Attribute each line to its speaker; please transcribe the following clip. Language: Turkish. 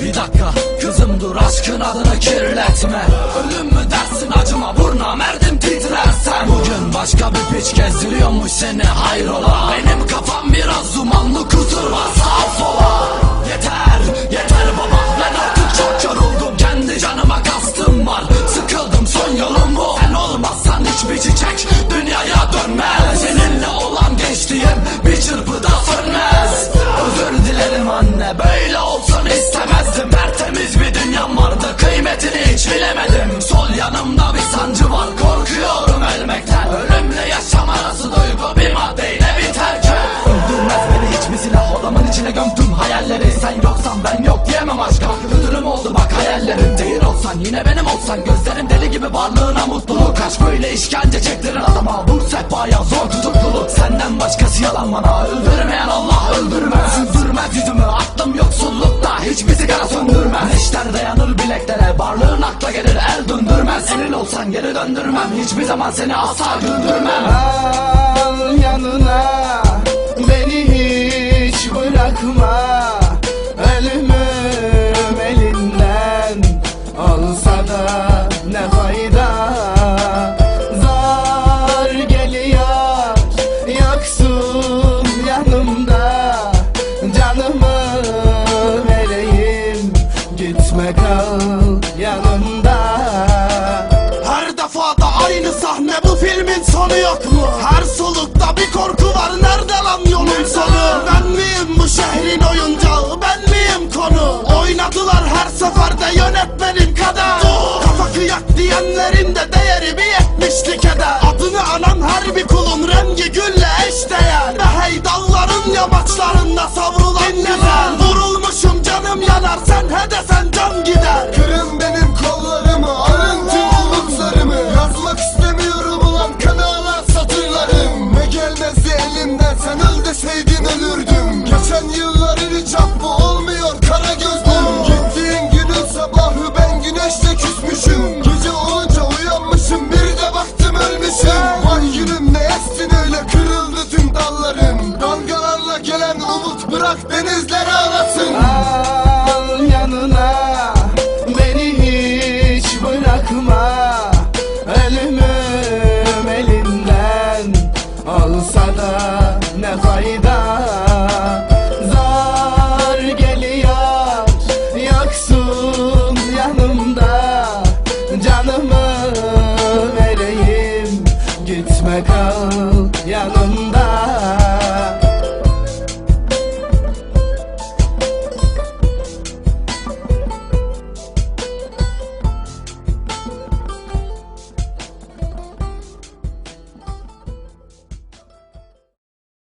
Speaker 1: Bir dakika kızım dur aşkın adını kirletme. Ölüm mü dersin acıma burna merdim titrersen. Bugün başka bir piç gezdiriyormuş seni hayrola. Benim kafam biraz gömdüm hayalleri Sen yoksan ben yok diyemem aşka Kötülüm oldu bak hayallerim. Değil olsan yine benim olsan. Gözlerim deli gibi varlığına mutluluk. Kaç böyle işkence çektirir adama. Bu sehpaya zor tutukluluk. Senden başkası yalan bana. Öldürmeyen Allah öldürmez Süzdürmez yüzümü aklım yoksullukta. Hiçbir sigara söndürmez Neşter dayanır bileklere. Varlığın akla gelir el döndürmez Senin olsan geri döndürmem. Hiçbir zaman seni asla güldürmem
Speaker 2: Canımı vereyim gitme kal yanımda
Speaker 3: Her defada aynı sahne bu filmin sonu yok mu? Her solukta bir korku var nerede lan yolun sonu? Ben miyim bu şehrin oyuncağı ben miyim konu? Oynadılar her seferde yönetmenin kadar Kafa kıyak diyenlerin de değeri bir yetmişlik eder Adını anan her bir kulun rengi gülle yanar sen hedesen can gider.
Speaker 4: Kırın benim kollarımı, alın tüm umutlarımı. Yazmak istemiyorum ulan kanala satırlarım. Ne gelmezdi elimden sen öl deseydin ölürdüm. Geçen yılların hiç affı olmuyor kara gözlüm. Gittiğin günün sabahı ben güneşle küsmüşüm. Gece olunca uyanmışım bir de baktım ölmüşüm. Vay günüm ne estin öyle kırıldı tüm dallarım. Dalgalarla gelen umut bırak denizler ağlasın
Speaker 2: olsa da ne fayda? Zar geliyor yoksun yanımda. Canımı vereyim gitme kal